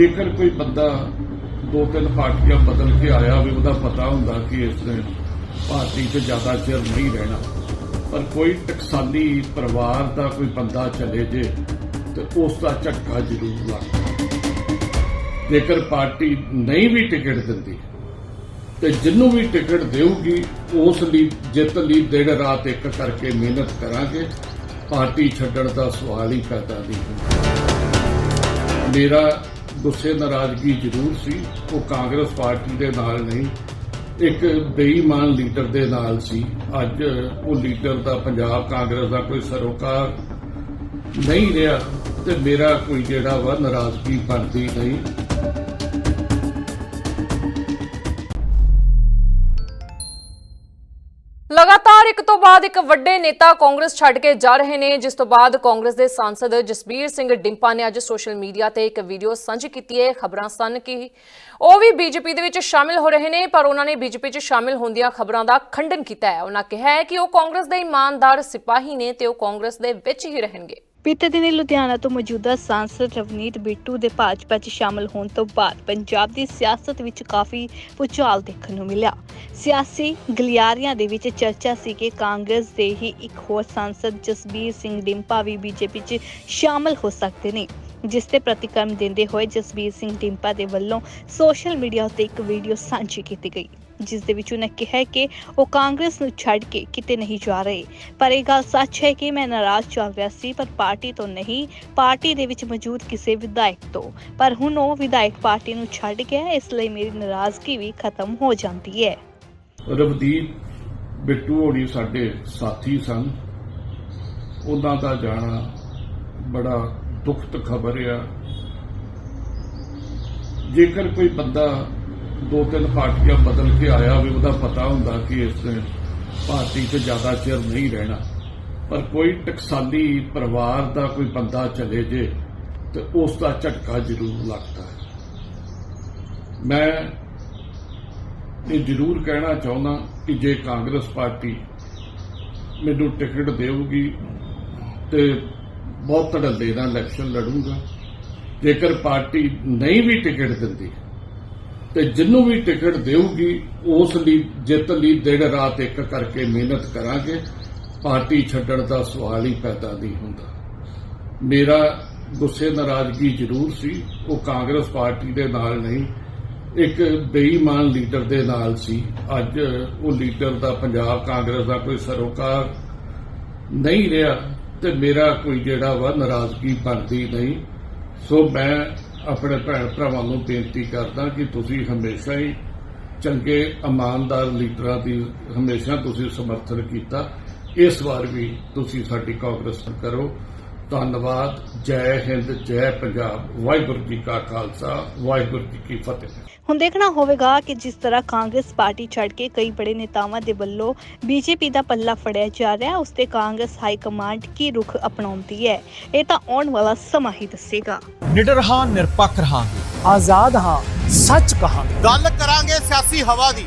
ਜੇਕਰ ਕੋਈ ਬੰਦਾ ਦੋ ਤਿੰਨ ਪਾਰਟੀਆਂ ਬਦਲ ਕੇ ਆਇਆ ਵੀ ਉਹਦਾ ਪਤਾ ਹੁੰਦਾ ਕਿ ਇਸ ਨੇ ਪਾਰਟੀ 'ਚ ਜ਼ਿਆਦਾ ਚਿਰ ਨਹੀਂ ਰਹਿਣਾ। ਪਰ ਕੋਈ ਟਕਸਾਲੀ ਪਰਿਵਾਰ ਦਾ ਕੋਈ ਬੰਦਾ ਚਲੇ ਜੇ, ਤੇ ਉਸ ਦਾ ਝਟਕਾ ਜ਼ਰੂਰ ਲੱਗਦਾ ਜੇਕਰ ਪਾਰਟੀ ਨਹੀਂ ਵੀ ਟਿਕਟ ਦਿੰਦੀ, ਤੇ ਜਿੰਨੂੰ ਵੀ ਟਿਕਟ ਦੇਊਗੀ, ਉਸ ਲਈ, ਜਿੱਤ ਲਈ ਦਿਨ ਰਾਤ ਇੱਕ ਕਰਕੇ ਮਿਹਨਤ ਕਰਾਂਗੇ। ਪਾਰਟੀ ਛੱਡਣ ਦਾ ਸਵਾਲ ਹੀ ਪੈਦਾ ਨਹੀਂ ਹੁੰਦਾ। ਮੇਰਾ ਗੁੱਸੇ ਨਾਰਾਜ਼ਗੀ ਜ਼ਰੂਰ ਸੀ। ਉਹ ਕਾਂਗਰਸ ਪਾਰਟੀ ਦੇ ਨਾਲ ਨਹੀਂ, ਇੱਕ ਬੇਈਮਾਨ ਲੀਡਰ ਦੇ ਨਾਲ ਸੀ। ਅੱਜ ਉਹ ਲੀਡਰ ਦਾ ਪੰਜਾਬ ਕਾਂਗਰਸ ਦਾ ਕੋਈ ਸਰੋਕਾਰ ਨਹੀਂ ਰਿਹਾ ਤੇ ਮੇਰਾ ਕੋਈ ਜਿਹੜਾ ਵਾ ਨਾਰਾਜ਼ਗੀ ਬਣਦੀ ਨਹੀਂ। ਇੱਕ ਤੋਂ ਬਾਅਦ ਇੱਕ ਵੱਡੇ ਨੇਤਾ ਕਾਂਗਰਸ ਛੱਡ ਕੇ ਜਾ ਰਹੇ ਨੇ, ਜਿਸ ਤੋਂ ਬਾਅਦ ਕਾਂਗਰਸ ਦੇ ਸਾਂਸਦ ਜਸਬੀਰ ਸਿੰਘ ਡਿੰਪਾ ਨੇ ਅੱਜ ਸੋਸ਼ਲ ਮੀਡੀਆ ਤੇ ਇੱਕ ਵੀਡੀਓ ਸਾਂਝੀ ਕੀਤੀ ਹੈ। ਖਬਰਾਂ ਸਨ ਕਿ ਉਹ ਵੀ ਬੀਜੇਪੀ ਦੇ ਵਿੱਚ ਸ਼ਾਮਿਲ ਹੋ ਰਹੇ ਨੇ, ਪਰ ਉਹਨਾਂ ਨੇ ਬੀਜੇਪੀ 'ਚ ਸ਼ਾਮਿਲ ਹੋਣ ਦੀਆਂ ਖਬਰਾਂ ਦਾ ਖੰਡਨ ਕੀਤਾ ਹੈ। ਉਹਨਾਂ ਕਿਹਾ ਹੈ ਕਿ ਉਹ ਕਾਂਗਰਸ ਦੇ ਇਮਾਨਦਾਰ ਸਿਪਾਹੀ ਨੇ ਤੇ ਉਹ ਕਾਂਗਰਸ ਦੇ ਵਿੱਚ ਹੀ ਰਹਿਣਗੇ। ਬੀਤੇ ਦਿਨੀ ਲੁਧਿਆਣਾ ਤੋਂ ਮੌਜੂਦਾ ਸਾਂਸਦ ਰਵਨੀਤ ਬਿੱਟੂ ਦੇ ਭਾਜਪਾ 'ਚ ਸ਼ਾਮਲ ਹੋਣ ਤੋਂ ਬਾਅਦ ਪੰਜਾਬ ਦੀ ਸਿਆਸਤ ਵਿੱਚ ਕਾਫੀ ਭੁਚਾਲ ਦੇਖਣ ਨੂੰ ਮਿਲਿਆ। ਸਿਆਸੀ ਗਲਿਆਰਿਆਂ ਦੇ ਵਿੱਚ ਚਰਚਾ ਸੀ ਕਿ ਕਾਂਗਰਸ ਦੇ ਹੀ ਇੱਕ ਹੋਰ ਸਾਂਸਦ ਜਸਬੀਰ ਸਿੰਘ ਡਿੰਪਾ ਵੀ ਬੀਜੇਪੀ 'ਚ ਸ਼ਾਮਲ ਹੋ ਸਕਦੇ ਨੇ, ਜਿਸ ਤੇ ਪ੍ਰਤੀਕਰਮ ਦਿੰਦੇ ਹੋਏ ਜਸਬੀਰ ਸਿੰਘ ਡਿੰਪਾ ਦੇ ਵੱਲੋਂ ਸੋਸ਼ਲ ਮੀਡੀਆ ਉੱਤੇ ਇੱਕ ਵੀਡੀਓ ਸਾਂਝੀ ਕੀਤੀ ਗਈ। ਜਿਸ ਦੇ ਵਿੱਚ ਉਹਨਾਂ ਕਿਹਾ ਕਿ ਉਹ ਕਾਂਗਰਸ ਨੂੰ ਛੱਡ ਕੇ ਕਿਤੇ ਨਹੀਂ ਜਾ ਰਹੇ। ਪਰ ਇਹ ਗੱਲ ਸੱਚ ਹੈ ਕਿ ਮੈਂ ਨਾਰਾਜ਼ ਚੱਲ ਰਿਹਾ ਸੀ, ਪਰ ਪਾਰਟੀ ਤੋਂ ਨਹੀਂ। ਪਾਰਟੀ ਦੇ ਵਿੱਚ ਮੌਜੂਦ ਕਿਸੇ ਵਿਧਾਇਕ ਤੋਂ। ਪਰ ਹੁਣ ਉਹ ਵਿਧਾਇਕ ਪਾਰਟੀ ਨੂੰ ਛੱਡ ਗਿਆ, ਇਸ ਲਈ ਮੇਰੀ ਨਾਰਾਜ਼ਗੀ ਵੀ ਖਤਮ ਹੋ ਜਾਂਦੀ ਹੈ। ਰਵਦੀਪ ਬਿੱਟੂ ਹੋਣੀ ਸਾਡੇ ਸਾਥੀ ਸਨ। ਉਹਨਾਂ ਦਾ ਜਾਣਾ ਬੜਾ ਦੁਖਤ ਖਬਰ ਆ। ਜੇਕਰ ਕੋਈ ਬੰਦਾ ਦੋ ਤਿੰਨ ਪਾਰਟੀਆਂ ਬਦਲ ਕੇ ਆਇਆ ਵੀ ਉਹਦਾ ਪਤਾ ਹੁੰਦਾ ਕਿ ਇਸ ਨੇ ਪਾਰਟੀ 'ਚ ਜ਼ਿਆਦਾ ਚਿਰ ਨਹੀਂ ਰਹਿਣਾ। ਪਰ ਕੋਈ ਟਕਸਾਲੀ ਪਰਿਵਾਰ ਦਾ ਕੋਈ ਬੰਦਾ ਚਲੇ ਜੇ ਤੇ ਉਸ ਦਾ ਝਟਕਾ ਜ਼ਰੂਰ ਲੱਗਦਾ ਹੈ। ਮੈਂ ਇਹ ਜ਼ਰੂਰ ਕਹਿਣਾ ਚਾਹੁੰਦਾ ਕਿ ਜੇ ਕਾਂਗਰਸ ਪਾਰਟੀ ਮੈਨੂੰ ਟਿਕਟ ਦੇਊਗੀ ਤੇ ਬਹੁਤ ਧੜੱਲੇ ਨਾਲ ਇਲੈਕਸ਼ਨ ਲੜੂੰਗਾ। ਜੇਕਰ ਪਾਰਟੀ ਨਹੀਂ ਵੀ ਟਿਕਟ ਦਿੰਦੀ ਤੇ ਜਿੰਨੂੰ ਵੀ ਟਿਕਟ ਦੇਊਗੀ, ਉਸ ਲਈ, ਜਿੱਤ ਲਈ ਦਿਨ ਰਾਤ ਇੱਕ ਕਰਕੇ ਮਿਹਨਤ ਕਰਾਂਗੇ। ਪਾਰਟੀ ਛੱਡਣ ਦਾ ਸਵਾਲ ਹੀ ਪੈਦਾ ਨਹੀਂ ਹੁੰਦਾ। ਮੇਰਾ ਗੁੱਸੇ ਨਾਰਾਜ਼ਗੀ ਜ਼ਰੂਰ ਸੀ। ਉਹ ਕਾਂਗਰਸ ਪਾਰਟੀ ਦੇ ਨਾਲ ਨਹੀਂ, ਇੱਕ ਬੇਈਮਾਨ ਲੀਡਰ ਦੇ ਨਾਲ ਸੀ। ਅੱਜ ਉਹ ਲੀਡਰ ਦਾ ਪੰਜਾਬ ਕਾਂਗਰਸ ਦਾ ਕੋਈ ਸਰੋਕਾਰ ਨਹੀਂ ਰਿਹਾ ਤੇ ਮੇਰਾ ਕੋਈ ਜਿਹੜਾ ਵਾ ਨਾਰਾਜ਼ਗੀ ਬਣਦੀ ਨਹੀਂ। ਸੋ ਮੈਂ ਆਪਣੇ ਭੈਣ ਭਰਾਵਾਂ ਨੂੰ ਬੇਨਤੀ ਕਰਦਾ ਕਿ ਤੁਸੀਂ ਹਮੇਸ਼ਾ ਹੀ ਚੰਗੇ, ਇਮਾਨਦਾਰ ਲੀਡਰਾਂ ਦੀ ਹਮੇਸ਼ਾ ਤੁਸੀਂ ਸਮਰਥਨ ਕੀਤਾ। ਇਸ ਵਾਰ ਵੀ ਤੁਸੀਂ ਸਾਡੀ ਕਾਂਗਰਸ ਕਰੋ। ਧੰਨਵਾਦ ਜੈ ਹਿੰਦ ਜੈ ਪੰਜਾਬ। ਵਾਹਿਗੁਰੂ ਜੀ ਕਾ ਖਾਲਸਾ ਵਾਹਿਗੁਰੂ ਜੀ ਕੀ ਫਤਿਹ। ਹੁਣ ਦੇਖਣਾ ਹੋਵੇਗਾ ਕਿ ਜਿਸ ਤਰ੍ਹਾਂ ਕਾਂਗਰਸ ਪਾਰਟੀ ਛੱਡ ਕੇ ਕਈ ਬੜੇ ਨੇਤਾਵਾਂ ਦੇ ਵੱਲੋਂ ਬੀਜੇਪੀ ਦਾ ਪੱਲਾ ਫੜਿਆ ਜਾ ਰਿਹਾ ਉਸ ਤੇ ਕਾਂਗਰਸ ਹਾਈ ਕਮਾਂਡ ਕੀ ਰੁਖ ਅਪਣਾਉਂਦੀ ਹੈ ਇਹ ਤਾਂ ਆਉਣ ਵਾਲਾ ਸਮਾਂ ਹੀ ਦੱਸੇਗਾ। ਨਿਡਰ ਹਾਂ ਨਿਰਪੱਖ ਰਹਾਂਗੇ। ਆਜ਼ਾਦ ਹਾਂ ਸੱਚ ਕਹਾਂਗੇ। ਗੱਲ ਕਰਾਂਗੇ ਸਿਆਸੀ ਹਵਾ ਦੀ।